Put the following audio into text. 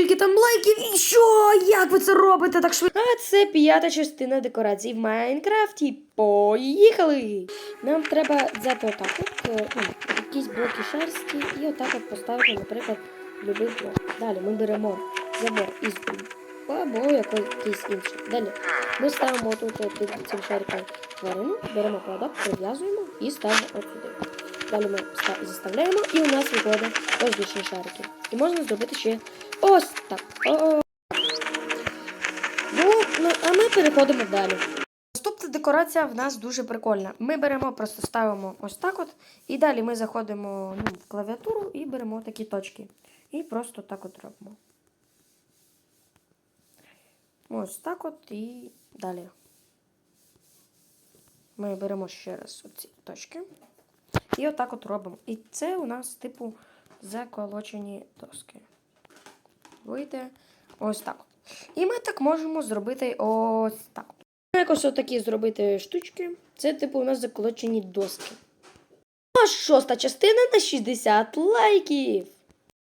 Скільки там лайків і що? Як ви це робите так швидко? А це п'ята частина декорацій в Майнкрафті. Поїхали! Нам треба взяти отак от, е, ну, якісь блоки шерсті і отак от поставити, наприклад, любий блок. Далі ми беремо забор із або якийсь інший. Далі ми ставимо тут от під цим шариком тварину, беремо кладок, прив'язуємо і ставимо от сюди. Далі ми заставляємо і у нас виходить воздушні шарики. І можна зробити ще ось так. О. Ну, ну, а ми переходимо далі. Наступна декорація в нас дуже прикольна. Ми беремо, просто ставимо ось так от, і далі ми заходимо ну, в клавіатуру і беремо такі точки. І просто так от робимо. Ось так от і далі. Ми беремо ще раз оці точки. І отак от робимо. І це у нас, типу, заколочені доски. Вийде ось так. І ми так можемо зробити ось так. Якось отакі зробити штучки. Це, типу, у нас заколочені доски. А шоста частина на 60 лайків.